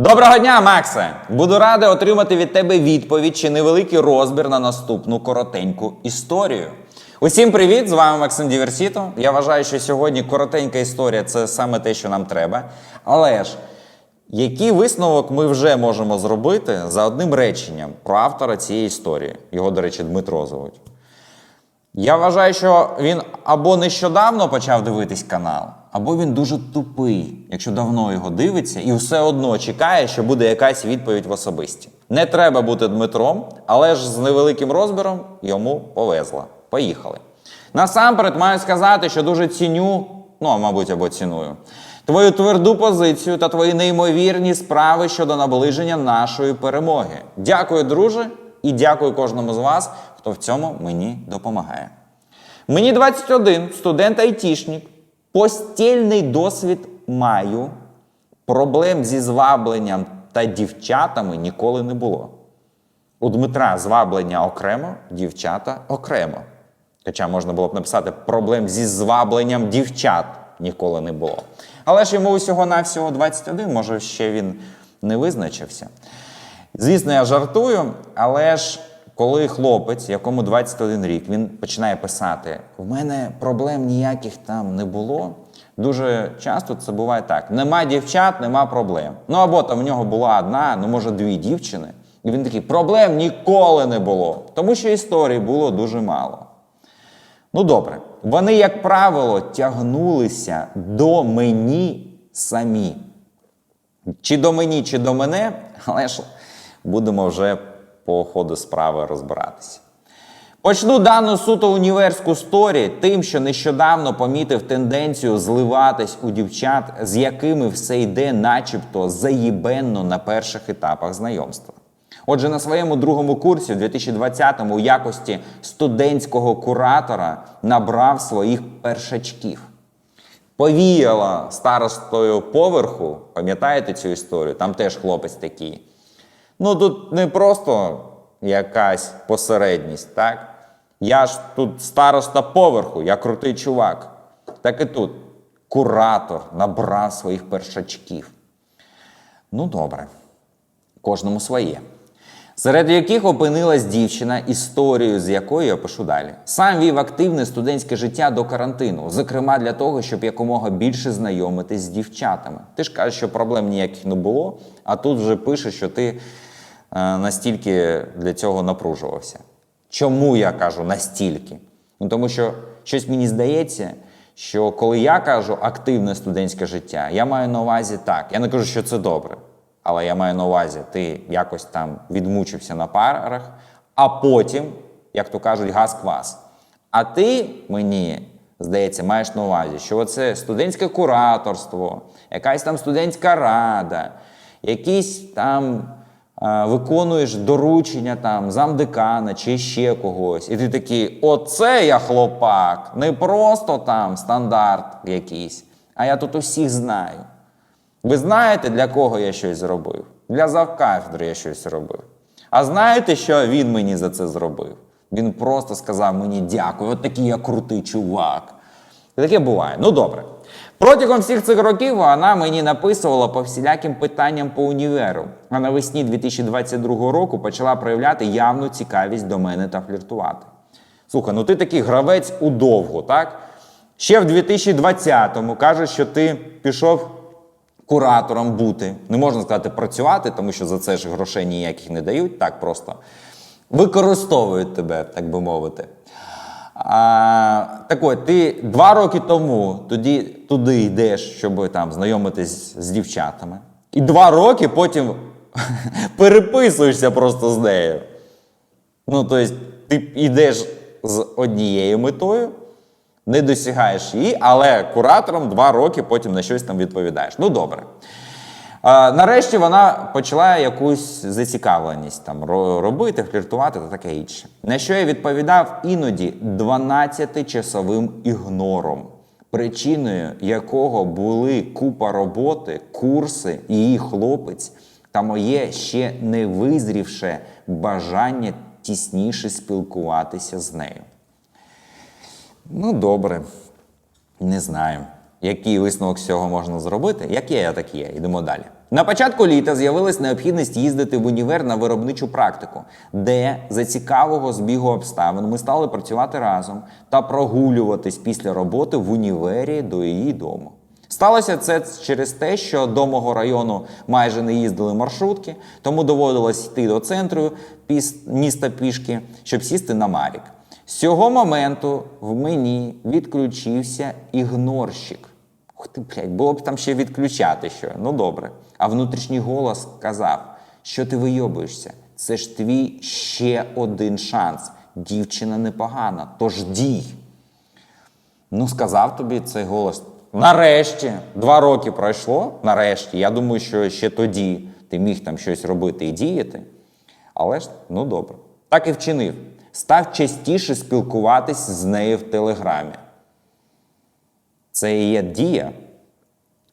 Доброго дня, Максе! Буду радий отримати від тебе відповідь чи невеликий розбір на наступну коротеньку історію. Усім привіт! З вами Максим Діверсіто. Я вважаю, що сьогодні коротенька історія це саме те, що нам треба. Але ж, який висновок ми вже можемо зробити за одним реченням про автора цієї історії? Його, до речі, Дмитро звуть. Я вважаю, що він або нещодавно почав дивитись канал, або він дуже тупий, якщо давно його дивиться, і все одно чекає, що буде якась відповідь в особисті. Не треба бути Дмитром, але ж з невеликим розміром йому повезло. Поїхали. Насамперед маю сказати, що дуже ціню, ну, мабуть, або ціную, твою тверду позицію та твої неймовірні справи щодо наближення нашої перемоги. Дякую, друже, і дякую кожному з вас, хто в цьому мені допомагає. Мені 21, студент-айтішник, постільний досвід маю, проблем зі звабленням та дівчатами ніколи не було. У Дмитра зваблення окремо, дівчата окремо. Хоча можна було б написати проблем зі звабленням дівчат ніколи не було. Але ж йому усього навсього 21, може ще він не визначився. Звісно, я жартую, але ж коли хлопець, якому 21 рік, він починає писати: в мене проблем ніяких там не було. Дуже часто це буває так: нема дівчат, нема проблем. Ну або там в нього була одна, ну може дві дівчини. І він такий: проблем ніколи не було, тому що історій було дуже мало. Ну добре, вони, як правило, тягнулися до мені самі. Чи до мені, чи до мене, але ж будемо вже по ходу справи розбиратися. Почну дану суто універську сторі тим, що нещодавно помітив тенденцію зливатись у дівчат, з якими все йде, начебто заїбенно на перших етапах знайомства. Отже, на своєму другому курсі, в 2020-му, у якості студентського куратора набрав своїх першачків. Повіяла старостою поверху, пам'ятаєте цю історію? Там теж хлопець такий. Ну тут не просто якась посередність, так? Я ж тут староста поверху, я крутий чувак. Так і тут куратор набрав своїх першачків. Ну, добре, кожному своє. Серед яких опинилась дівчина, історію з якою я пишу далі. Сам вів активне студентське життя до карантину, зокрема для того, щоб якомога більше знайомитись з дівчатами. Ти ж кажеш, що проблем ніяких не було, а тут вже пише, що ти настільки для цього напружувався. Чому я кажу настільки? Ну тому що щось мені здається, що коли я кажу активне студентське життя, я маю на увазі так. Я не кажу, що це добре. Але я маю на увазі, ти якось там відмучився на парах, а потім, як то кажуть, газ-квас. А ти мені, здається, маєш на увазі, що оце студентське кураторство, якась там студентська рада, якісь там виконуєш доручення там замдекана чи ще когось. І ти такий, оце я хлопак, не просто там стандарт якийсь, а я тут усіх знаю. Ви знаєте, для кого я щось зробив? Для завкафедри я щось робив. А знаєте, що він мені за це зробив? Він просто сказав мені дякую, от такий я крутий чувак. І таке буває. Ну добре. Протягом всіх цих років вона мені написувала по всіляким питанням по універу. А навесні 2022 року почала проявляти явну цікавість до мене та фліртувати. Слухай, ну ти такий гравець удовго, так? Ще в 2020-му кажеш, що ти пішов куратором бути. Не можна сказати працювати, тому що за це ж грошей ніяких не дають, так просто використовують тебе, так би мовити. А, так от, ти два роки тому тоді, туди йдеш, щоб там знайомитись з дівчатами. І два роки потім переписуєшся просто з нею. Ну, тобто, ти йдеш з однією метою, не досягаєш її, але куратором два роки потім на щось там відповідаєш. Ну добре. Нарешті вона почала якусь зацікавленість там робити, фліртувати та таке інше. На що я відповідав іноді 12-часовим ігнором, причиною якого були купа роботи, курси, її хлопець та моє ще не визрівше бажання тісніше спілкуватися з нею. Ну, добре, не знаю. Який висновок з цього можна зробити? Як є, так є. Йдемо далі. На початку літа з'явилась необхідність їздити в універ на виробничу практику, де за цікавого збігу обставин ми стали працювати разом та прогулюватись після роботи в універі до її дому. Сталося це через те, що до мого району майже не їздили маршрутки, тому доводилось йти до центру міста пішки, щоб сісти на Марік. З цього моменту в мені відключився ігнорщик. Ух ти, блядь, було б там ще відключати що. Ну добре. А внутрішній голос казав, що ти вийобуєшся. Це ж твій ще один шанс. Дівчина непогана, тож дій. Ну, сказав тобі цей голос. Нарешті, два роки пройшло. Нарешті. Я думаю, що ще тоді ти міг там щось робити і діяти. Але ж, ну добре. Так і вчинив. Став частіше спілкуватись з нею в телеграмі. Це і є дія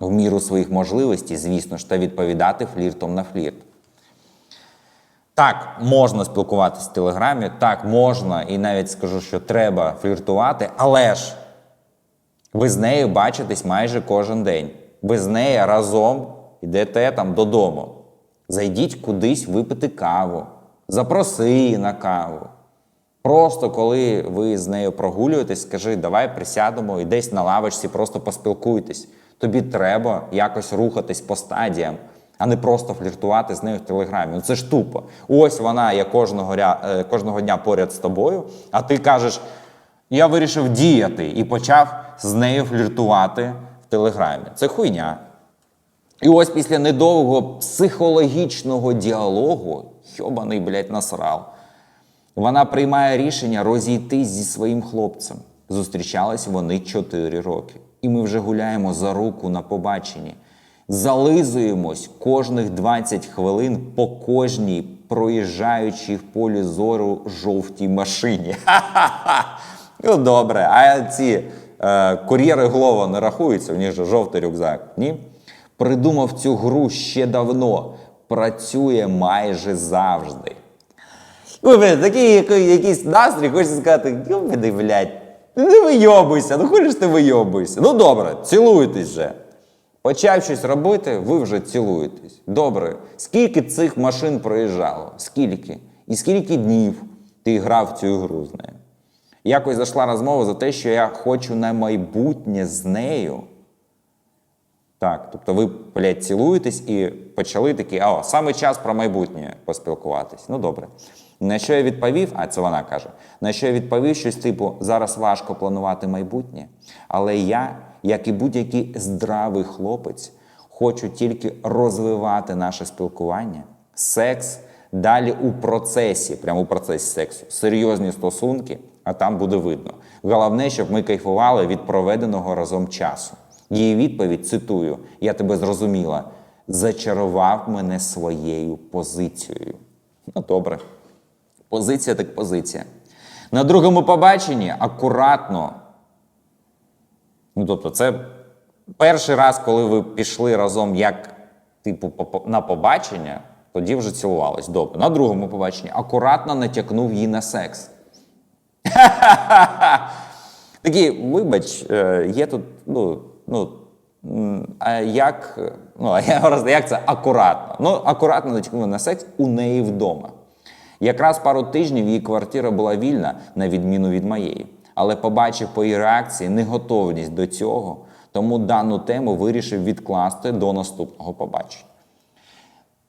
в міру своїх можливостей, звісно ж, та відповідати фліртом на флірт. Так, можна спілкуватися в Телеграмі, так, можна, і навіть скажу, що треба фліртувати, але ж ви з нею бачитесь майже кожен день. Ви з нею разом йдете там додому. Зайдіть кудись випити каву, запроси її на каву. Просто коли ви з нею прогулюєтесь, скажи, давай присядемо і десь на лавочці просто поспілкуйтесь. Тобі треба якось рухатись по стадіям, а не просто фліртувати з нею в телеграмі. Ну це ж тупо. Ось вона є кожного, ря... е, кожного дня поряд з тобою, а ти кажеш, я вирішив діяти і почав з нею фліртувати в телеграмі. Це хуйня. І ось після недовгого психологічного діалогу, йобаний, блядь, насрал, вона приймає рішення розійтись зі своїм хлопцем. Зустрічались вони 4 роки. І ми вже гуляємо за руку на побаченні. Зализуємось кожних 20 хвилин по кожній проїжджаючій в полі зору жовтій машині. Ха-ха-ха! Ну добре, а ці е, кур'єри Глова не рахуються, в них же жовтий рюкзак. Ні? Придумав цю гру ще давно. Працює майже завжди. Блядь, такий який- якийсь настрій, хочеться сказати, йобаний, блядь, ну не вийобуйся, ну хочеш ти вийобуйся. Ну добре, цілуйтесь вже. Почав щось робити, ви вже цілуєтесь. Добре. Скільки цих машин проїжджало? Скільки? І скільки днів ти грав в цю гру з нею? Якось зайшла розмова за те, що я хочу на майбутнє з нею. Так, тобто ви, блядь, цілуєтесь і почали такі, а саме час про майбутнє поспілкуватись. Ну добре. На що я відповів, а це вона каже, на що я відповів щось типу, зараз важко планувати майбутнє, але я, як і будь-який здравий хлопець, хочу тільки розвивати наше спілкування, секс далі у процесі, прямо у процесі сексу, серйозні стосунки, а там буде видно. Головне, щоб ми кайфували від проведеного разом часу. Її відповідь цитую: Я тебе зрозуміла, зачарував мене своєю позицією. Ну, добре. Позиція так позиція. На другому побаченні акуратно. Ну, тобто, це перший раз, коли ви пішли разом як, типу, на побачення, тоді вже цілувались. Добре. На другому побаченні акуратно натякнув її на секс. Такі, вибач, е, є тут, ну, ну, а як, ну, як це акуратно? Ну, акуратно натякнув на секс у неї вдома. Якраз пару тижнів її квартира була вільна, на відміну від моєї. Але побачив по її реакції неготовність до цього, тому дану тему вирішив відкласти до наступного побачення.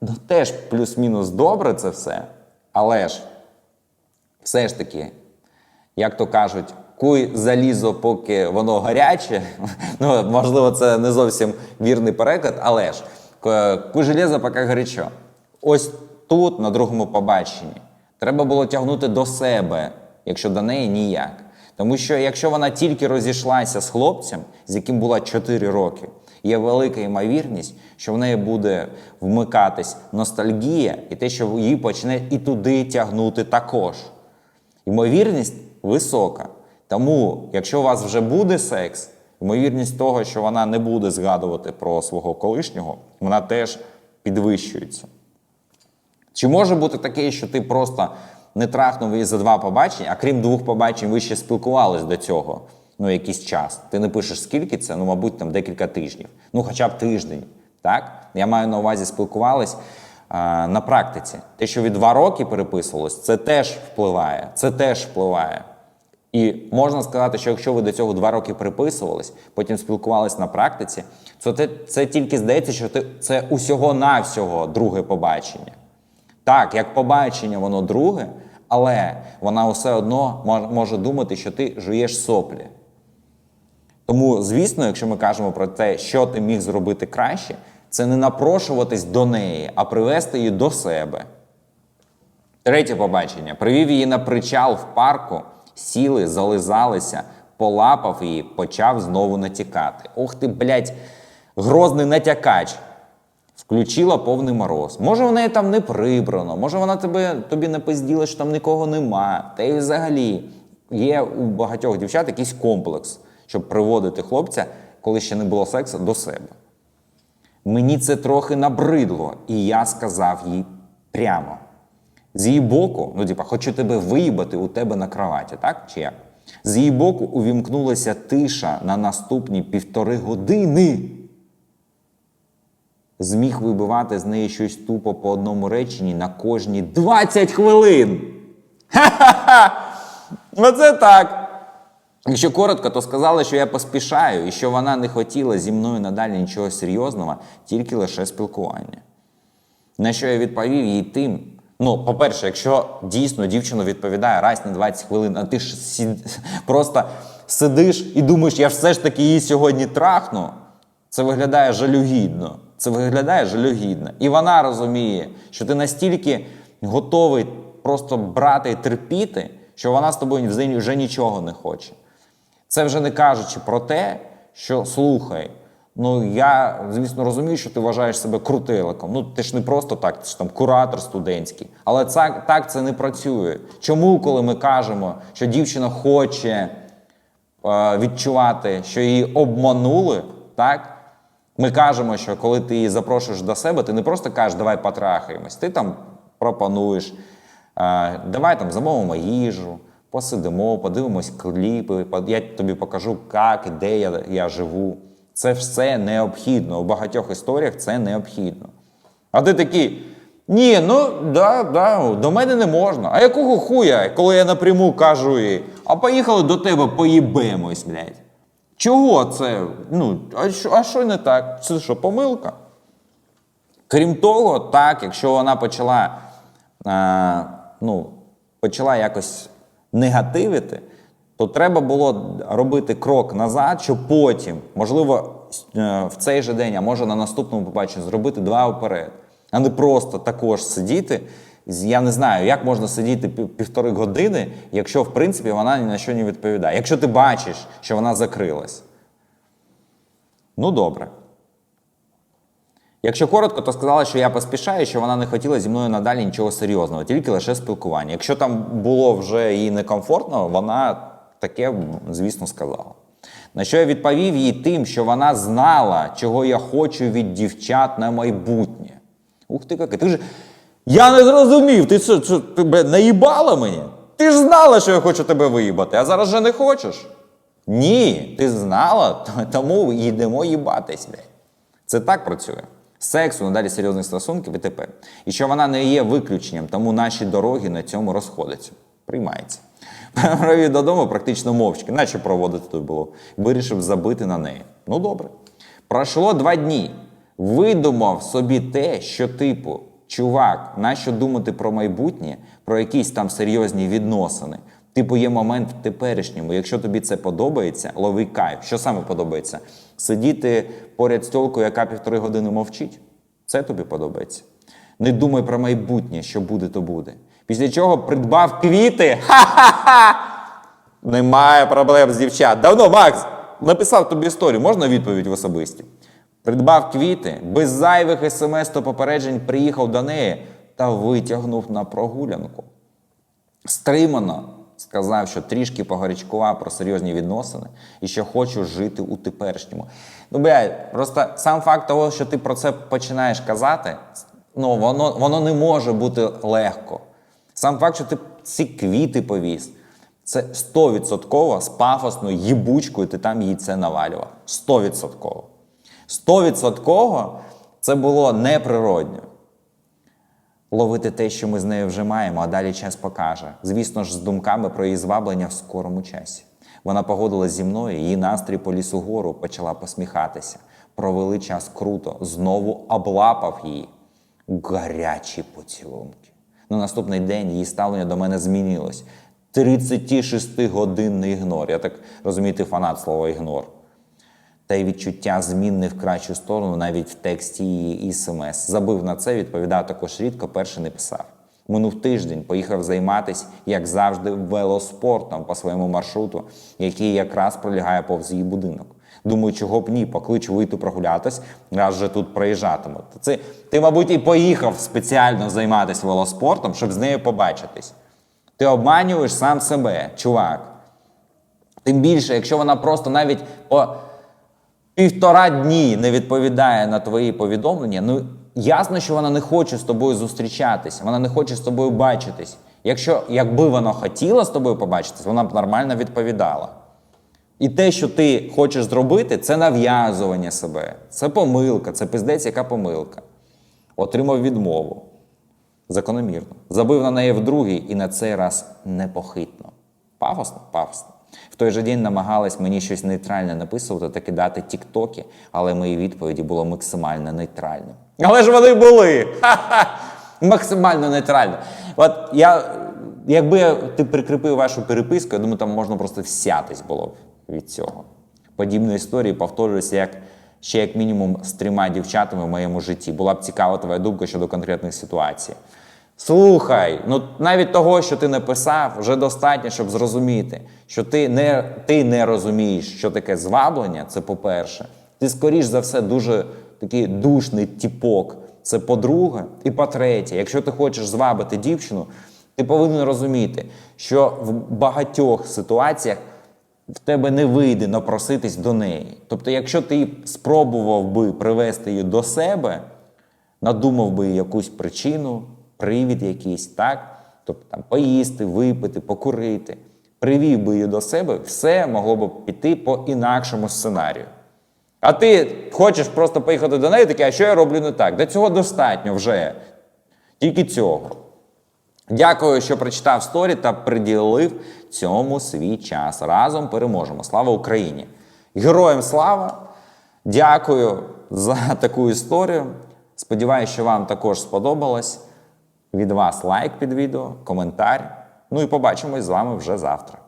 Ну, теж плюс-мінус добре це все, але ж все ж таки, як то кажуть, куй залізо, поки воно гаряче. Ну, можливо, це не зовсім вірний переклад, але ж куй железо, поки гарячо. Ось тут, на другому побаченні, треба було тягнути до себе, якщо до неї ніяк. Тому що якщо вона тільки розійшлася з хлопцем, з яким була 4 роки, є велика ймовірність, що в неї буде вмикатись ностальгія і те, що її почне і туди тягнути також. Ймовірність висока. Тому, якщо у вас вже буде секс, ймовірність того, що вона не буде згадувати про свого колишнього, вона теж підвищується. Чи може бути таке, що ти просто не трахнув її за два побачення, а крім двох побачень, ви ще спілкувались до цього? ну, якийсь час. Ти не пишеш скільки це, ну, мабуть, там декілька тижнів. Ну, хоча б тиждень. Так? Я маю на увазі спілкувались а, на практиці. Те, що від два роки переписувалось, це теж впливає. Це теж впливає. І можна сказати, що якщо ви до цього два роки переписувались, потім спілкувались на практиці, то це, це тільки здається, що ти, це усього-навсього друге побачення. Так, як побачення, воно друге, але вона все одно може думати, що ти жуєш соплі. Тому, звісно, якщо ми кажемо про те, що ти міг зробити краще, це не напрошуватись до неї, а привести її до себе. Третє побачення. Привів її на причал в парку, сіли, зализалися, полапав її, почав знову натякати. Ох ти, блядь, грозний натякач. Включила повний мороз. Може, в неї там не прибрано, може, вона тебе, тобі не пизділа, що там нікого нема. Та й взагалі є у багатьох дівчат якийсь комплекс, щоб приводити хлопця, коли ще не було сексу, до себе. Мені це трохи набридло, і я сказав їй прямо. З її боку, ну, типа, хочу тебе виїбати у тебе на кроваті, так? Чи як? З її боку увімкнулася тиша на наступні півтори години. Зміг вибивати з неї щось тупо по одному реченні на кожні 20 хвилин. Ха-ха-ха! Оце так. Якщо коротко, то сказали, що я поспішаю і що вона не хотіла зі мною надалі нічого серйозного, тільки лише спілкування. На що я відповів їй тим. Ну, по-перше, якщо дійсно дівчина відповідає раз на 20 хвилин, а ти ж сі- просто сидиш і думаєш, я все ж таки її сьогодні трахну, це виглядає жалюгідно. Це виглядає жалюгідно. І вона розуміє, що ти настільки готовий просто брати і терпіти, що вона з тобою вже- нічого не хоче. Це вже не кажучи про те, що слухай. Ну я, звісно, розумію, що ти вважаєш себе крутиликом. Ну ти ж не просто так, ти ж там куратор студентський. Але це, так це не працює. Чому, коли ми кажемо, що дівчина хоче е, відчувати, що її обманули, так? Ми кажемо, що коли ти її запрошуєш до себе, ти не просто кажеш, давай потрахаємось, ти там пропонуєш, давай там замовимо їжу, посидимо, подивимось кліпи, я тобі покажу, як і де я, я живу. Це все необхідно. У багатьох історіях це необхідно. А ти такий, ні, ну да, да, до мене не можна. А якого хуя, коли я напряму кажу їй, а поїхали до тебе, поїбемось, блядь. Чого це? Ну, а що, а що не так? Це що, помилка? Крім того, так, якщо вона почала, е, ну, почала якось негативити, то треба було робити крок назад, щоб потім, можливо, е, в цей же день, а може на наступному побаченні, зробити два вперед. А не просто також сидіти. Я не знаю, як можна сидіти півтори години, якщо в принципі вона ні на що не відповідає. Якщо ти бачиш, що вона закрилась. Ну, добре. Якщо коротко, то сказала, що я поспішаю, що вона не хотіла зі мною надалі нічого серйозного, тільки лише спілкування. Якщо там було вже їй некомфортно, вона таке, звісно, сказала. На що я відповів їй тим, що вона знала, чого я хочу від дівчат на майбутнє. Ух ти, каки, ти ж. Я не зрозумів, ти що, що бля, наїбала мені? Ти ж знала, що я хочу тебе виїбати, а зараз же не хочеш. Ні, ти знала, тому йдемо їбатись. блядь. Це так працює. Сексу, надалі серйозних стосунків і тепер. І що вона не є виключенням, тому наші дороги на цьому розходяться. Приймається. Провів додому практично мовчки, наче проводити тут було. Вирішив забити на неї. Ну добре. Пройшло два дні. Видумав собі те, що типу, чувак, нащо думати про майбутнє, про якісь там серйозні відносини. Типу, є момент в теперішньому. Якщо тобі це подобається, лови кайф. Що саме подобається? Сидіти поряд з тілкою, яка півтори години мовчить. Це тобі подобається. Не думай про майбутнє, що буде, то буде. Після чого придбав квіти. Ха-ха-ха! Немає проблем з дівчат. Давно, Макс, написав тобі історію, можна відповідь в особисті? Придбав квіти, без зайвих смс та попереджень приїхав до неї та витягнув на прогулянку. Стримано сказав, що трішки погарячкував про серйозні відносини і що хочу жити у теперішньому. Ну, блядь, просто сам факт того, що ти про це починаєш казати, ну, воно, воно не може бути легко. Сам факт, що ти ці квіти повіз, Це 100% з пафосною їбучкою ти там їй це навалював. 100%. 100% це було неприродньо. Ловити те, що ми з нею вже маємо, а далі час покаже. Звісно ж, з думками про її зваблення в скорому часі. Вона погодилась зі мною, її настрій по лісу гору почала посміхатися. Провели час круто, знову облапав її. Гарячі поцілунки. На наступний день її ставлення до мене змінилось. 36-годинний ігнор. Я так розумію, ти фанат слова ігнор. Та й відчуття змін не в кращу сторону навіть в тексті її смс. Забив на це, відповідав також рідко, перший не писав. Минув тиждень, поїхав займатися, як завжди, велоспортом по своєму маршруту, який якраз пролягає повз її будинок. Думаю, чого б ні, покличу вийти прогулятись, раз вже тут проїжджатиму. Це ти, мабуть, і поїхав спеціально займатися велоспортом, щоб з нею побачитись. Ти обманюєш сам себе, чувак. Тим більше, якщо вона просто навіть по півтора дні не відповідає на твої повідомлення, ну ясно, що вона не хоче з тобою зустрічатися, вона не хоче з тобою бачитись. Якщо якби вона хотіла з тобою побачитись, вона б нормально відповідала. І те, що ти хочеш зробити, це нав'язування себе, це помилка, це пиздець, яка помилка. Отримав відмову. Закономірно. Забив на неї вдругий і на цей раз непохитно. Пафосно? Пафосно. В той же день намагалась мені щось нейтральне написувати та кидати тіктоки, але мої відповіді було максимально нейтральним. Але ж вони були! Ха-ха! Максимально нейтрально. От я, якби ти прикріпив вашу переписку, я думаю, там можна просто всятись було б від цього. Подібні історії повторюються як ще як мінімум з трьома дівчатами в моєму житті. Була б цікава твоя думка щодо конкретних ситуацій. Слухай, ну навіть того, що ти написав, вже достатньо, щоб зрозуміти, що ти не, ти не розумієш, що таке зваблення, це по-перше. Ти, скоріш за все, дуже такий душний тіпок. Це по-друге. І по-третє, якщо ти хочеш звабити дівчину, ти повинен розуміти, що в багатьох ситуаціях в тебе не вийде напроситись до неї. Тобто, якщо ти спробував би привести її до себе, надумав би якусь причину, привід якийсь, так? Тобто там поїсти, випити, покурити, привів би її до себе, все могло б піти по інакшому сценарію. А ти хочеш просто поїхати до неї, таке, а що я роблю не так? До цього достатньо вже. Тільки цього. Дякую, що прочитав сторі та приділив цьому свій час. Разом переможемо. Слава Україні! Героям слава! Дякую за таку історію. Сподіваюся, що вам також сподобалось. Від вас лайк під відео, коментар. Ну і побачимось з вами вже завтра.